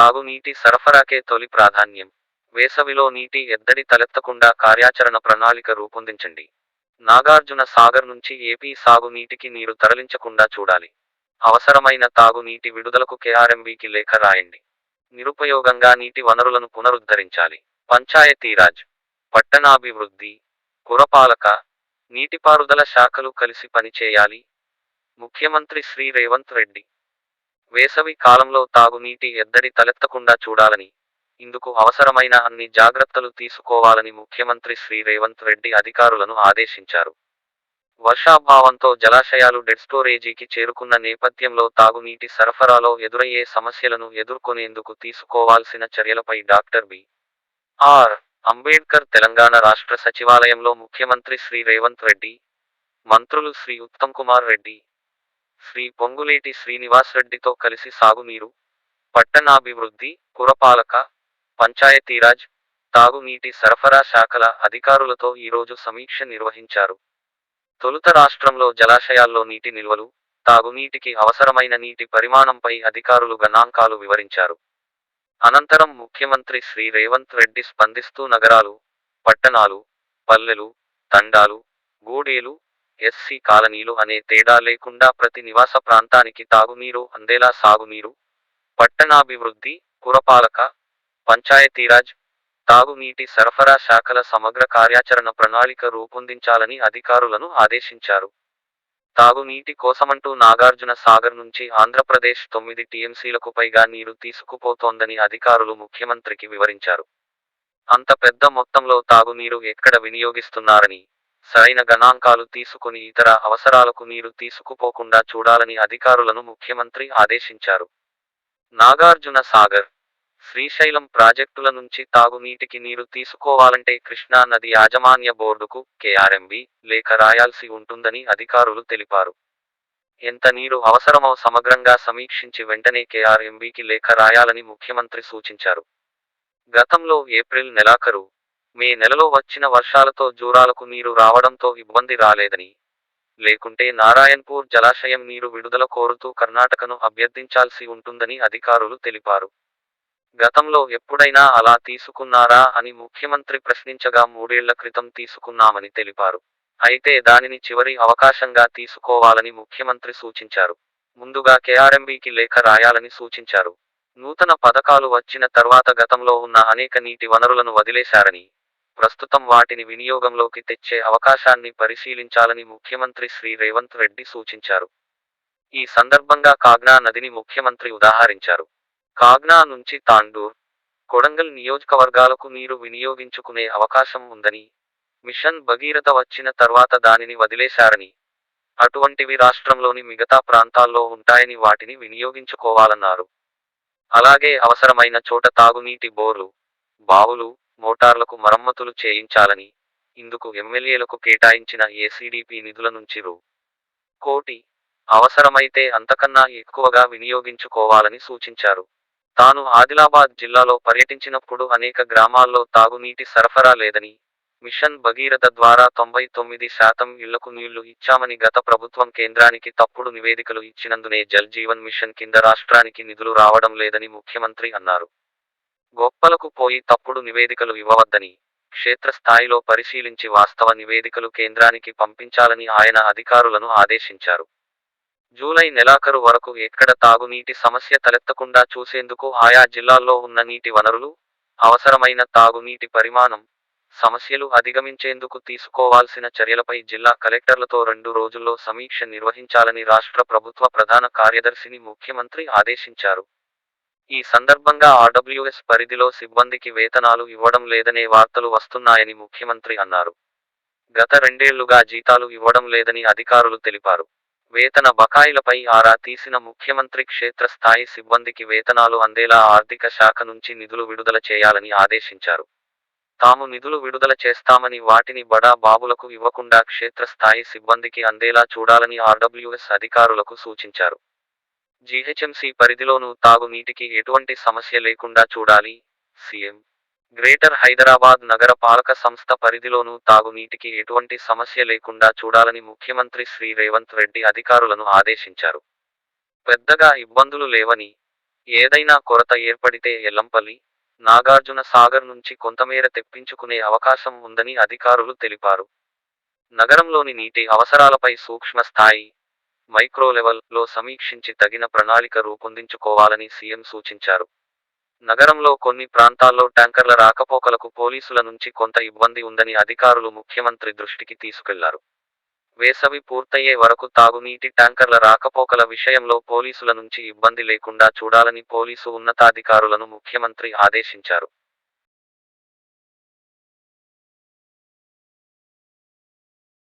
తాగునీటి సరఫరాకే తొలి ప్రాధాన్యం. వేసవిలో నీటి ఎద్దడి తలెత్తకుండా కార్యాచరణ ప్రణాళిక రూపొందించండి. నాగార్జున సాగర్ నుంచి ఏపీ సాగునీటికి నీరు తరలించకుండా చూడాలి. అవసరమైన తాగునీటి విడుదలకు కేఆర్ఎంబీకి లేఖ రాయండి. నిరుపయోగంగా నీటి వనరులను పునరుద్ధరించాలి. పంచాయతీరాజ్ పట్టణాభివృద్ధి పురపాలక నీటిపారుదల శాఖలు కలిసి పనిచేయాలి. ముఖ్యమంత్రి శ్రీ రేవంత్ రెడ్డి వేసవి కాలంలో తాగునీటి ఎద్దడి తలెత్తకుండా చూడాలని ఇందుకు అవసరమైన అన్ని జాగ్రత్తలు తీసుకోవాలని ముఖ్యమంత్రి శ్రీ రేవంత్ రెడ్డి అధికారులను ఆదేశించారు. వర్షాభావంతో జలాశయాలు డెడ్ స్టోరేజీకి చేరుకున్న నేపథ్యంలో తాగునీటి సరఫరాలో ఎదురయ్యే సమస్యలను ఎదుర్కొనేందుకు తీసుకోవాల్సిన చర్యలపై doctor B. R. Ambedkar Telangana రాష్ట్ర సచివాలయంలో ముఖ్యమంత్రి శ్రీ రేవంత్ రెడ్డి మంత్రులు శ్రీ ఉత్తమ్ కుమార్ రెడ్డి శ్రీ పొంగులేటి శ్రీనివాస్ రెడ్డితో కలిసి సాగునీరు పట్టణాభివృద్ధి పురపాలక పంచాయతీరాజ్ తాగునీటి సరఫరా శాఖల అధికారులతో ఈరోజు సమీక్ష నిర్వహించారు. తొలుత రాష్ట్రంలో జలాశయాల్లో నీటి నిల్వలు తాగునీటికి అవసరమైన నీటి పరిమాణంపై అధికారులు గణాంకాలు వివరించారు. అనంతరం ముఖ్యమంత్రి శ్రీ రేవంత్ రెడ్డి స్పందిస్తూ నగరాలు పట్టణాలు పల్లెలు తండాలు గూడేలు ఎస్సీ కాలనీలు అనే తేడా లేకుండా ప్రతి నివాస ప్రాంతానికి తాగునీరు అందేలా సాగునీరు పట్టణాభివృద్ధి పురపాలక పంచాయతీరాజ్ తాగునీటి సరఫరా శాఖల సమగ్ర కార్యాచరణ ప్రణాళిక రూపొందించాలని అధికారులను ఆదేశించారు. తాగునీటి కోసమంటూ నాగార్జున సాగర్ నుంచి ఆంధ్రప్రదేశ్ తొమ్మిది టీఎంసీలకు పైగా నీరు తీసుకుపోతోందని అధికారులు ముఖ్యమంత్రికి వివరించారు. అంత పెద్ద మొత్తంలో తాగునీరు ఎక్కడ వినియోగిస్తున్నారని సరైన గణాంకాలు తీసుకుని ఇతర అవసరాలకు నీరు తీసుకుపోకుండా చూడాలని అధికారులను ముఖ్యమంత్రి ఆదేశించారు. నాగార్జున సాగర్ శ్రీశైలం ప్రాజెక్టుల నుంచి తాగునీటికి నీరు తీసుకోవాలంటే కృష్ణా నది యాజమాన్య బోర్డుకు కేఆర్ఎంబి లేఖ రాయాల్సి ఉంటుందని అధికారులు తెలిపారు. ఎంత నీరు అవసరమో సమగ్రంగా సమీక్షించి వెంటనే కేఆర్ఎంబికి లేఖ రాయాలని ముఖ్యమంత్రి సూచించారు. గతంలో ఏప్రిల్ నెలాఖరు మే నెలలో వచ్చిన వర్షాలతో జూరాలకు నీరు రావడంతో ఇబ్బంది రాలేదని. లేకుంటే నారాయణపూర్ జలాశయం నీరు విడుదల కోరుతూ కర్ణాటకను అభ్యర్థించాల్సి ఉంటుందని అధికారులు తెలిపారు. గతంలో ఎప్పుడైనా అలా తీసుకున్నారా అని ముఖ్యమంత్రి ప్రశ్నించగా మూడేళ్ళ క్రితం తీసుకున్నామని తెలిపారు. అయితే దానిని చివరి అవకాశంగా తీసుకోవాలని ముఖ్యమంత్రి సూచించారు. ముందుగా కేఆర్ఎంబికి లేఖ రాయాలని సూచించారు. నూతన పథకాలు వచ్చిన తర్వాత గతంలో ఉన్న అనేక నీటి వనరులను వదిలేశారని ప్రస్తుతం వాటిని వినియోగంలోకి తెచ్చే అవకాశాన్ని పరిశీలించాలని ముఖ్యమంత్రి శ్రీ రేవంత్ రెడ్డి సూచించారు. ఈ సందర్భంగా కాగ్నా నదిని ముఖ్యమంత్రి ఉదాహరించారు. కాగ్నా నుంచి తాండూర్ కొడంగల్ నియోజకవర్గాలకు నీరు వినియోగించుకునే అవకాశం ఉందని మిషన్ భగీరథ వచ్చిన తర్వాత దానిని వదిలేశారని అటువంటివి రాష్ట్రంలోని మిగతా ప్రాంతాల్లో ఉంటాయని వాటిని వినియోగించుకోవాలన్నారు. అలాగే అవసరమైన చోట తాగునీటి బోర్లు బావులు మోటార్లకు మరమ్మతులు చేయించాలని ఇందుకు ఎమ్మెల్యేలకు కేటాయించిన ఏసీడీపీ నిధుల నుంచి రూ. కోటి అవసరమైతే అంతకన్నా ఎక్కువగా వినియోగించుకోవాలని సూచించారు. తాను ఆదిలాబాద్ జిల్లాలో పర్యటించినప్పుడు అనేక గ్రామాల్లో తాగునీటి సరఫరా లేదని మిషన్ భగీరథ ద్వారా తొంభై తొమ్మిది శాతం ఇళ్ళకు నీళ్ళు ఇచ్చామని గత ప్రభుత్వం కేంద్రానికి తప్పుడు నివేదికలు ఇచ్చినందునే జల్ జీవన్ మిషన్ కింద రాష్ట్రానికి నిధులు రావడం లేదని ముఖ్యమంత్రి అన్నారు. గొప్పలకు పోయి తప్పుడు నివేదికలు ఇవ్వవద్దని క్షేత్రస్థాయిలో పరిశీలించి వాస్తవ నివేదికలు కేంద్రానికి పంపించాలని ఆయన అధికారులను ఆదేశించారు. జూలై నెలాఖరు వరకు ఎక్కడ తాగునీటి సమస్య తలెత్తకుండా చూసేందుకు ఆయా జిల్లాల్లో ఉన్న నీటి వనరులు అవసరమైన తాగునీటి పరిమాణం సమస్యలు అధిగమించేందుకు తీసుకోవాల్సిన చర్యలపై జిల్లా కలెక్టర్లతో రెండు రోజుల్లో సమీక్ష నిర్వహించాలని రాష్ట్ర ప్రభుత్వ ప్రధాన కార్యదర్శిని ముఖ్యమంత్రి ఆదేశించారు. ఈ సందర్భంగా ఆర్డబ్ల్యూఎస్ పరిధిలో సిబ్బందికి వేతనాలు ఇవ్వడం లేదనే వార్తలు వస్తున్నాయని ముఖ్యమంత్రి అన్నారు. గత రెండేళ్ళుగా జీతాలు ఇవ్వడం లేదని అధికారులు తెలిపారు. వేతన బకాయిలపై ఆరా తీసిన ముఖ్యమంత్రి క్షేత్రస్థాయి సిబ్బందికి వేతనాలు అందేలా ఆర్థిక శాఖ నుంచి నిధులు విడుదల చేయాలని ఆదేశించారు. తాము నిధులు విడుదల చేస్తామని వాటిని బడా బాబులకు ఇవ్వకుండా క్షేత్రస్థాయి సిబ్బందికి అందేలా చూడాలని ఆర్డబ్ల్యూఎస్ అధికారులకు సూచించారు. జీహెచ్ఎంసీ పరిధిలోనూ తాగునీటికి ఎటువంటి సమస్య లేకుండా చూడాలి సీఎం. గ్రేటర్ హైదరాబాద్ నగర పాలక సంస్థ పరిధిలోనూ తాగునీటికి ఎటువంటి సమస్య లేకుండా చూడాలని ముఖ్యమంత్రి శ్రీ రేవంత్ రెడ్డి అధికారులను ఆదేశించారు. పెద్దగా ఇబ్బందులు లేవని ఏదైనా కొరత ఏర్పడితే ఎల్లంపల్లి నాగార్జున సాగర్ నుంచి కొంతమేర తెప్పించుకునే అవకాశం ఉందని అధికారులు తెలిపారు. నగరంలోని నీటి అవసరాలపై సూక్ష్మ స్థాయి మైక్రోలెవల్లో సమీక్షించి తగిన ప్రణాళిక రూపొందించుకోవాలని సీఎం సూచించారు. నగరంలో కొన్ని ప్రాంతాల్లో ట్యాంకర్ల రాకపోకలకు పోలీసుల నుంచి కొంత ఇబ్బంది ఉందని అధికారులు ముఖ్యమంత్రి దృష్టికి తీసుకెళ్ళారు. వేసవి పూర్తయ్యే వరకు తాగునీటి ట్యాంకర్ల రాకపోకల విషయంలో పోలీసుల నుంచి ఇబ్బంది లేకుండా చూడాలని పోలీసు ఉన్నతాధికారులను ముఖ్యమంత్రి ఆదేశించారు.